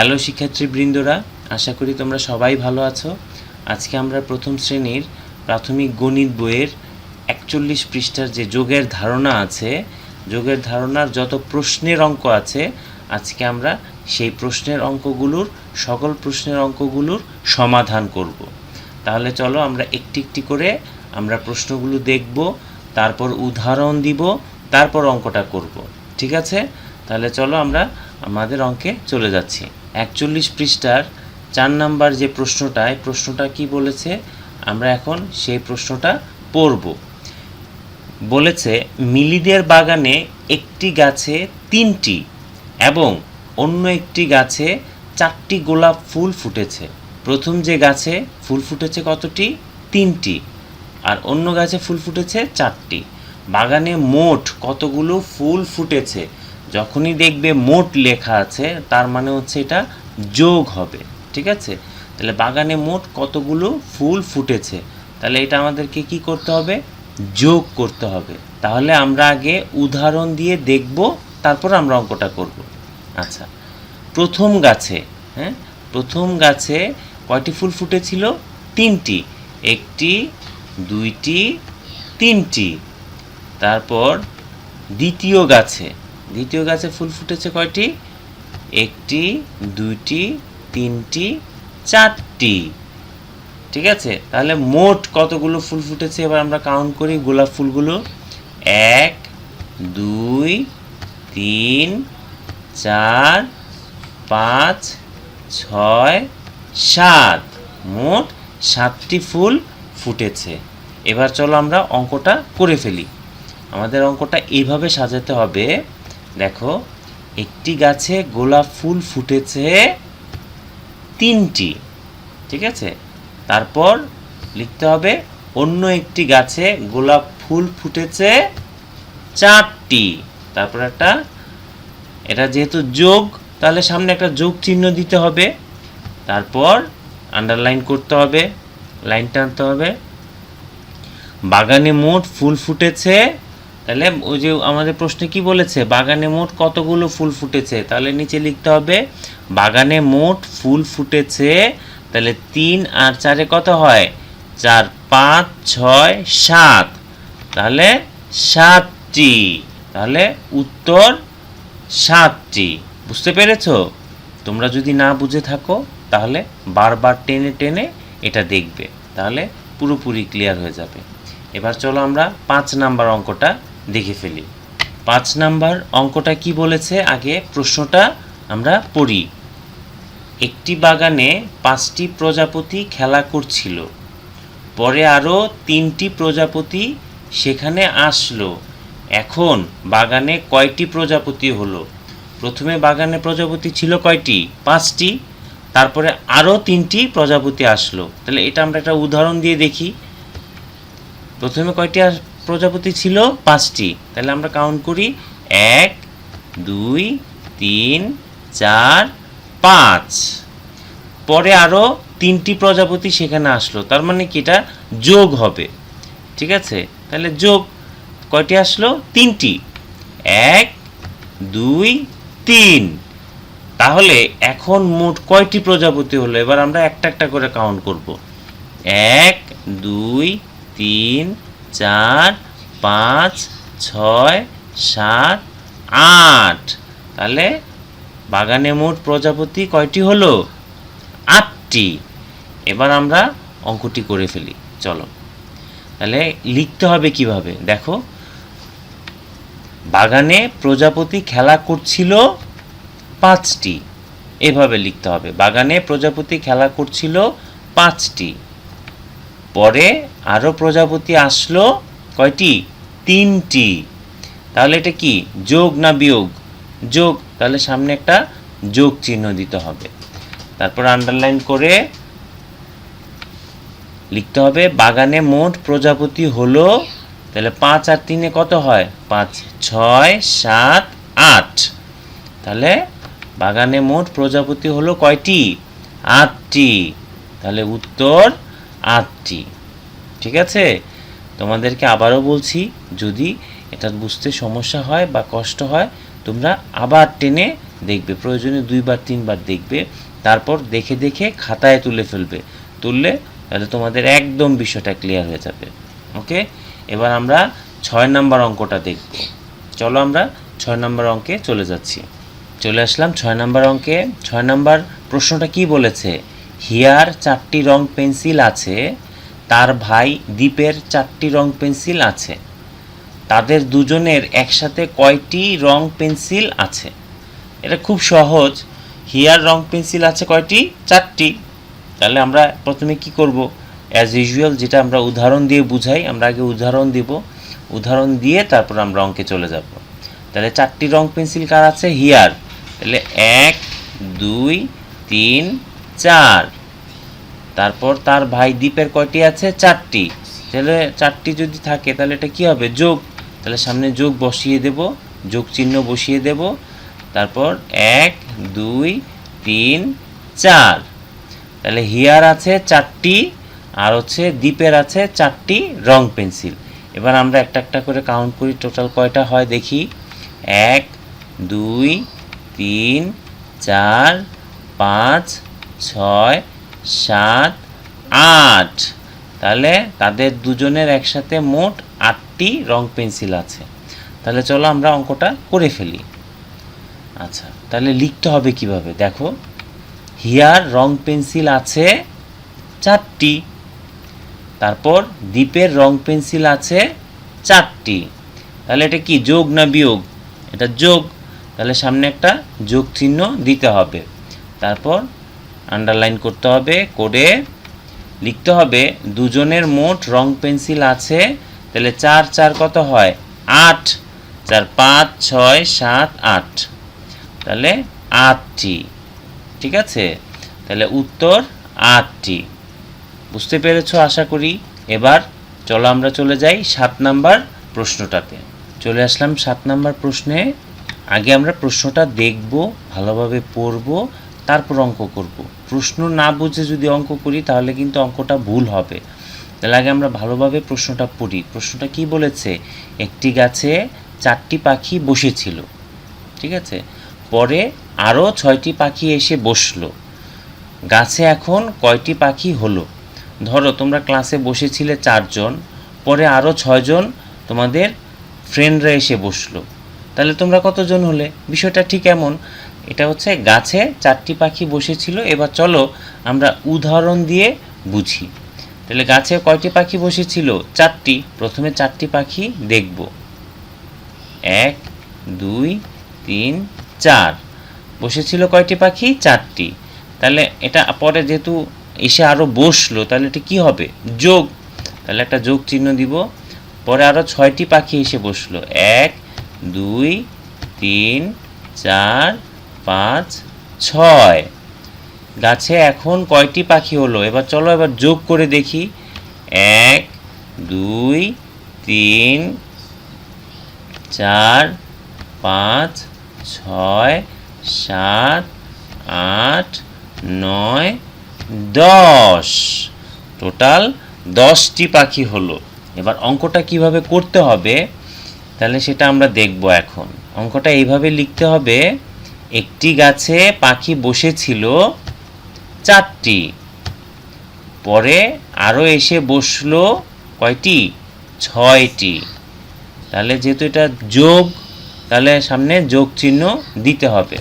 Hello শিক্ষার্থীবৃন্দরা, আশা করি তোমরা সবাই ভালো আছো। আজকে আমরা প্রথম শ্রেণির প্রাথমিক গণিত বইয়ের একচল্লিশ পৃষ্ঠার যে যোগের ধারণা আছে, যোগের ধারণার যত প্রশ্নের অঙ্ক আছে, আজকে আমরা সেই প্রশ্নের অঙ্কগুলোর, সকল প্রশ্নের অঙ্কগুলোর সমাধান করব। তাহলে চলো আমরা একটি একটি করে আমরা প্রশ্নগুলো দেখব, তারপর উদাহরণ দিব, তারপর অঙ্কটা করব। ঠিক আছে? তাহলে চলো আমরা আমাদের অঙ্কে চলে যাচ্ছি। একচল্লিশ পৃষ্ঠার চার নাম্বার যে প্রশ্নটা, এই প্রশ্নটা কি বলেছে? আমরা এখন সেই প্রশ্নটা পড়ব। বলেছে, মিলিদের বাগানে একটি গাছে তিনটি এবং অন্য একটি গাছে চারটি গোলাপ ফুল ফুটেছে। প্রথম যে গাছে ফুল ফুটেছে কতটি? তিনটি। আর অন্য গাছে ফুল ফুটেছে চারটি। বাগানে মোট কতগুলো ফুল ফুটেছে? যখনই দেখবে মোট লেখা আছে, তার মানে হচ্ছে এটা যোগ হবে, ঠিক আছে? তাহলে বাগানে মোট কতগুলো ফুল ফুটেছে? তাহলে এটা আমাদেরকে কি করতে হবে? যোগ করতে হবে। তাহলে আমরা আগে উদাহরণ দিয়ে দেখব, তারপর আমরা অঙ্কটা করব। আচ্ছা প্রথম গাছে হ্যাঁ? প্রথম গাছে কয়টি ফুল ফুটেছিল? তিনটি। একটি, দুইটি, তিনটি। তারপর দ্বিতীয় গাছে দ্বিতীয় গাছে ফুল ফুটেছে কয়টি? একটি, দুইটি, তিনটি, চারটি। ঠিক আছে? তাহলে মোট কতগুলো ফুল ফুটেছে? এবার আমরা কাউন্ট করি গোলাপ ফুলগুলো। এক, দুই, তিন, চার, পাঁচ, ছয়, সাত। মোট সাতটি ফুল ফুটেছে। এবার চলো আমরা অঙ্কটা করে ফেলি। আমাদের অঙ্কটা এইভাবে সাজাতে হবে। দেখো, একটি গাছে গোলাপ ফুল ফুটেছে তিনটি, ঠিক আছে? তারপর লিখতে হবে, অন্য একটি গাছে গোলাপ ফুল ফুটেছে চারটি। তারপর একটা, এটা যেহেতু যোগ, তাহলে সামনে একটা যোগ চিহ্ন দিতে হবে। তারপর আন্ডারলাইন করতে হবে লাইন টানতে হবে। বাগানে মোট ফুল ফুটেছে তাহলে ওই যে আমাদের প্রশ্নে কি বলেছে? বাগানে মোট কতগুলো ফুল ফুটেছে? তাহলে নিচে লিখতে হবে, বাগানে মোট ফুল ফুটেছে, তাহলে তিন আর চারে কত হয়? চার, পাঁচ, ছয়, সাত। তাহলে সাতটি। তাহলে উত্তর সাতটি। বুঝতে পেরেছ? তোমরা যদি না বুঝে থাকো, তাহলে বারবার টেনে টেনে এটা দেখবে। তাহলে পুরোপুরি ক্লিয়ার হয়ে যাবে। এবার চলো আমরা পাঁচ নাম্বার অঙ্কটা দেখে ফেলি। পাঁচ নাম্বার অঙ্কটা কি বলেছে? আগে প্রশ্নটা আমরা পড়ি। একটি বাগানে পাঁচটি প্রজাপতি খেলা করছিল। পরে আরও তিনটি প্রজাপতি সেখানে আসলো। এখন বাগানে কয়টি প্রজাপতি হলো? প্রথমে বাগানে প্রজাপতি ছিল কয়টি? পাঁচটি। তারপরে আরও তিনটি প্রজাপতি আসলো। তাহলে এটা আমরা একটা উদাহরণ দিয়ে দেখি। প্রথমে কয়টি প্রজাপতি ছিল পাঁচটি। তাহলে আমরা কাউন্ট করি। এক, দুই, তিন, চার, পাঁচ। পরে আরও তিনটি প্রজাপতি সেখানে আসলো। তার মানে কি? এটা যোগ হবে। ঠিক আছে? তাহলে যোগ কয়টি আসলো? তিনটি। এক, দুই, তিন। তাহলে এখন মোট কয়টি প্রজাপতি হলো? এবার আমরা একটা একটা করে কাউন্ট করব। এক, দুই, তিন চার, পাঁচ, ছয়, সাত, আট। তাহলে বাগানে মোট প্রজাপতি কয়টি হলো? আটটি। এবার আমরা অঙ্কটি করে ফেলি, চলো। তাহলে লিখতে হবে কীভাবে? দেখো, বাগানে প্রজাপতি খেলা করছিল পাঁচটি। এভাবে লিখতে হবে, বাগানে প্রজাপতি খেলা করছিল পাঁচটি। পরে আরও প্রজাপতি আসলো কয়টি? তিনটি। তাহলে এটা কি? যোগ না বিয়োগ? যোগ। তাহলে সামনে একটা যোগ চিহ্ন দিতে হবে। তারপর আন্ডারলাইন করে লিখতে হবে, বাগানে মোট প্রজাপতি হলো, তাহলে পাঁচ আর তিনে কত হয়? পাঁচ, ছয়, সাত, আট। তাহলে বাগানে মোট প্রজাপতি হলো কয়টি? আটটি। তাহলে উত্তর আটটি। ঠিক আছে? তোমাদেরকে আবারও বলছি, যদি এটা বুঝতে সমস্যা হয় বা কষ্ট হয়, তোমরা আবার টেনে দেখবে, প্রয়োজনে দুইবার, তিনবার দেখবে, তারপর দেখে দেখে খাতায় তুলে ফেলবে। তুললে তাহলে তোমাদের একদম বিষয়টা ক্লিয়ার হয়ে যাবে। ওকে? এবার আমরা ছয় নাম্বার অঙ্কটা দেখব। চলো আমরা ছয় নাম্বার অঙ্কে চলে যাচ্ছি। চলে আসলাম ছয় নাম্বার অঙ্কে। ছয় নাম্বার প্রশ্নটা কি বলেছে? হিয়ার চারটি রং পেন্সিল আছে। তার ভাই দীপের চারটি রং পেন্সিল আছে। তাদের দুজনের একসাথে কয়টি রং পেন্সিল আছে? এটা খুব সহজ। হিয়ার রং পেন্সিল আছে কয়টি? চারটি। তাহলে আমরা প্রথমে কি করব? অ্যাজ ইউজুয়াল যেটা আমরা উদাহরণ দিয়ে বুঝাই, আমরা আগে উদাহরণ দিব। উদাহরণ দিয়ে তারপর আমরা অঙ্কে চলে যাব। তাহলে চারটি রং পেন্সিল কার আছে? হিয়ার। তাহলে এক, দুই, তিন, চার। তারপর তার ভাই দ্বীপের কয়টি আছে? চারটি। তাহলে চারটি যদি থাকে, তাহলে এটা কি হবে? যোগ। তাহলে সামনে যোগ বসিয়ে দেব। যোগ চিহ্ন বসিয়ে দেব। তারপর এক, দুই, তিন, চার। তাহলে হিয়ার আছে চারটি, আর হচ্ছে দ্বীপের আছে চারটি রং পেন্সিল। এবার আমরা একটা একটা করে কাউন্ট করি টোটাল কয়টা হয় দেখি। এক, দুই, তিন, চার, পাঁচ, ছয় সাত, আট। তাহলে তাদের দুজনের একসাথে মোট আটটি রং পেন্সিল আছে। তাহলে চলো আমরা অঙ্কটা করে ফেলি। আচ্ছা তাহলে লিখতে হবে কীভাবে? দেখো, হিয়ার রং পেন্সিল আছে চারটি। তারপর দ্বীপের রং পেন্সিল আছে চারটি। তাহলে এটা কি, যোগ না বিয়োগ? এটা যোগ। তাহলে সামনে একটা যোগ চিহ্ন দিতে হবে। তারপর আন্ডারলাইন করতে হবে করে লিখতে হবে, দুজনের মোট রং পেন্সিল আছে, তাহলে চার চার কত হয়? আট। চার, পাঁচ, ছয়, সাত, আট। তাহলে আটটি। ঠিক আছে? তাহলে উত্তর আটটি। বুঝতে পেরেছ? আশা করি। এবার চলো আমরা চলে যাই সাত নাম্বার প্রশ্নটাতে। চলে আসলাম সাত নাম্বার প্রশ্নে। আগে আমরা প্রশ্নটা দেখব, ভালোভাবে পড়ব তারপর অঙ্ক করব। প্রশ্ন না বুঝে যদি অঙ্ক করি, তাহলে কিন্তু অঙ্কটা ভুল হবে। তাহলে আগে আমরা ভালোভাবে প্রশ্নটা পড়ি। প্রশ্নটা কি বলেছে? একটি গাছে চারটি পাখি বসেছিল। ঠিক আছে? পরে আরও ছয়টি পাখি এসে বসল। গাছে এখন কয়টি পাখি হলো? ধরো, তোমরা ক্লাসে বসেছিলে চারজন, পরে আরও ছয়জন তোমাদের ফ্রেন্ডরা এসে বসল। তাহলে তোমরা কতজন হলে? বিষয়টা ঠিক এমন। এটা হচ্ছে গাছে চারটি পাখি বসেছিল। এবার চলো আমরা উদাহরণ দিয়ে বুঝি। তাহলে গাছে কয়টি পাখি বসেছিল? চারটি। প্রথমে চারটি পাখি দেখব। এক, দুই, তিন, চার। বসেছিল কয়টি পাখি? চারটি। তাহলে এটা পরে যেহেতু এসে আরও বসল, তাহলে এটা কী হবে? যোগ। তাহলে একটা যোগ চিহ্ন দিব। পরে আরও ছয়টি পাখি এসে বসল। এক, দুই, তিন, চার পাঁচ, ছয়। গাছে এখন কয়টি পাখি হলো? এবার চলো, এবার যোগ করে দেখি। এক, দুই, তিন, চার, পাঁচ, ছয়, সাত, আট, নয়, দশ। টোটাল দশটি পাখি হলো। এবার অঙ্কটা কীভাবে করতে হবে? তাহলে সেটা আমরা দেখব এখন। অঙ্কটা এইভাবে লিখতে হবে একটি গাছে পাখি বসেছিল চারটি। পরে আরও এসে বসল কয়টি? ছয়টি। তাহলে যেহেতু এটা যোগ, তাহলে সামনে যোগ চিহ্ন দিতে হবে।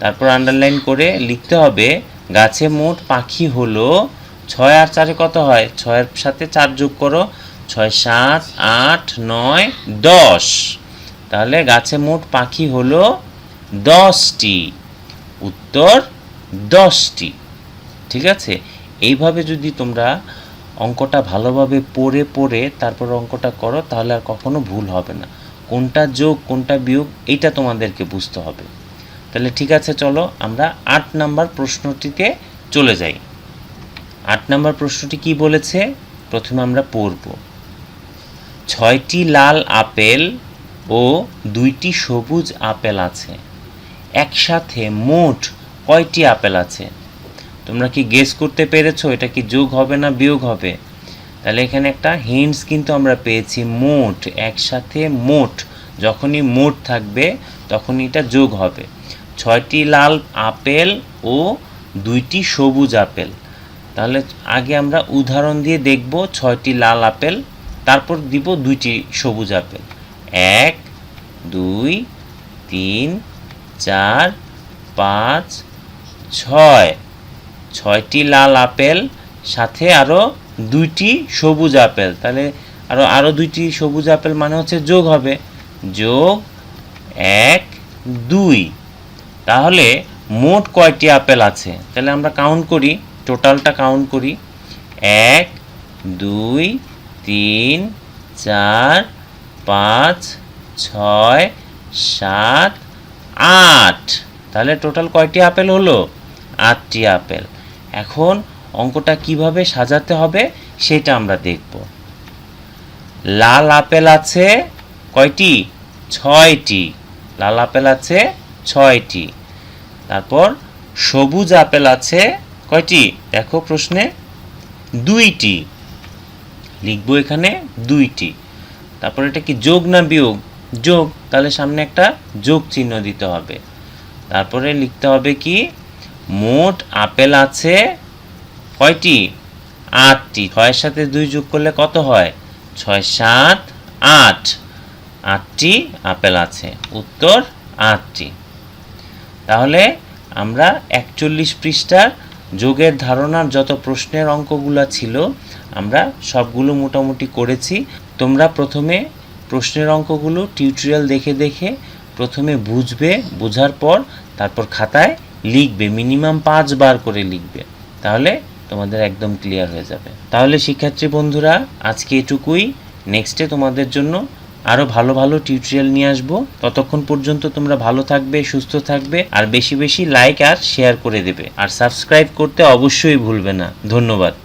তারপর আন্ডারলাইন করে লিখতে হবে, গাছে মোট পাখি হলো ছয় আর চারে কত হয়? ছয়ের সাথে চার যোগ করো, ছয়, সাত, আট, নয়, দশ। তাহলে গাছে মোট পাখি হলো দশটি, উত্তর দশটি। ঠিক আছে? এইভাবে যদি তোমরা অঙ্কটা ভালোভাবে পড়ে পড়ে তারপর অঙ্কটা করো, তাহলে আর কখনো ভুল হবে না। কোনটা যোগ, কোনটা বিয়োগ, এইটা তোমাদেরকে বুঝতে হবে। তাহলে ঠিক আছে, চলো আমরা আট নাম্বার প্রশ্নটিতে চলে যাই। আট নাম্বার প্রশ্নটি কি বলেছে? প্রথমে আমরা পড়ব। ছয়টি লাল আপেল ও দুইটি সবুজ আপেল আছে। একসাথে মোট কয়টি আপেল আছে? তোমরা কি গেস করতে পেরেছ? এটা কি যোগ হবে না বিয়োগ হবে? তাহলে এখানে একটা হিন্টস কিন্তু আমরা পেয়েছি, মোট, একসাথে মোট। যখনই মোট থাকবে, তখনই এটা যোগ হবে। ছয়টি লাল আপেল ও দুইটি সবুজ আপেল। তাহলে আগে আমরা উদাহরণ দিয়ে দেখব ছয়টি লাল আপেল, তারপর দিব দুইটি সবুজ আপেল। এক, দুই, তিন চার, পাঁচ, ছয়। ছয়টি লাল আপেল, সাথে আরও দুইটি সবুজ আপেল। তাহলে আরও আরও দুইটি সবুজ আপেল মানে হচ্ছে যোগ হবে। যোগ এক, দুই। তাহলে মোট কয়টি আপেল আছে? তাহলে আমরা কাউন্ট করি টোটালটা কাউন্ট করি। এক, দুই, তিন, চার, পাঁচ, ছয়, সাত আট। তাহলে টোটাল কয়টি আপেল হলো? আটটি আপেল। এখন অঙ্কটা কীভাবে সাজাতে হবে সেটা আমরা দেখব। লাল আপেল আছে কয়টি? ছয়টি। লাল আপেল আছে ছয়টি। তারপর সবুজ আপেল আছে কয়টি? দেখো প্রশ্নে। দুইটি। লিখব এখানে দুইটি। তারপর এটা কি যোগ না বিয়োগ? যোগ, তাহলে সামনে একটা যোগ চিহ্ন দিতে হবে। তারপরে লিখতে হবে কি? মোট আপেল আছে কয়টি? আটটি। ছয়ের সাথে দুই যোগ করলে কত হয়? ছয় সাত আট। আটটি আপেল আছে। উত্তর, আটটি। তাহলে আমরা একচল্লিশ পৃষ্ঠার যোগের ধারণার যত প্রশ্নের অঙ্কগুলো ছিল, আমরা সবগুলো মোটামুটি করেছি। তোমরা প্রথমে প্রশ্নের অঙ্কগুলো টিউটোরিয়াল দেখে দেখে প্রথমে বুঝবে, বোঝার পর তারপর খাতায় লিখবে মিনিমাম পাঁচবার করে লিখবে। তাহলে তোমাদের একদম ক্লিয়ার হয়ে যাবে। তাহলে শিক্ষার্থী বন্ধুরা, আজকে এটুকুই। নেক্সটে তোমাদের জন্য আরও ভালো ভালো টিউটোরিয়াল নিয়ে আসব। ততক্ষণ পর্যন্ত তোমরা ভালো থাকবে, সুস্থ থাকবে, আর বেশি বেশি লাইক আর শেয়ার করে দেবে। আর সাবস্ক্রাইব করতে অবশ্যই ভুলবে না। ধন্যবাদ।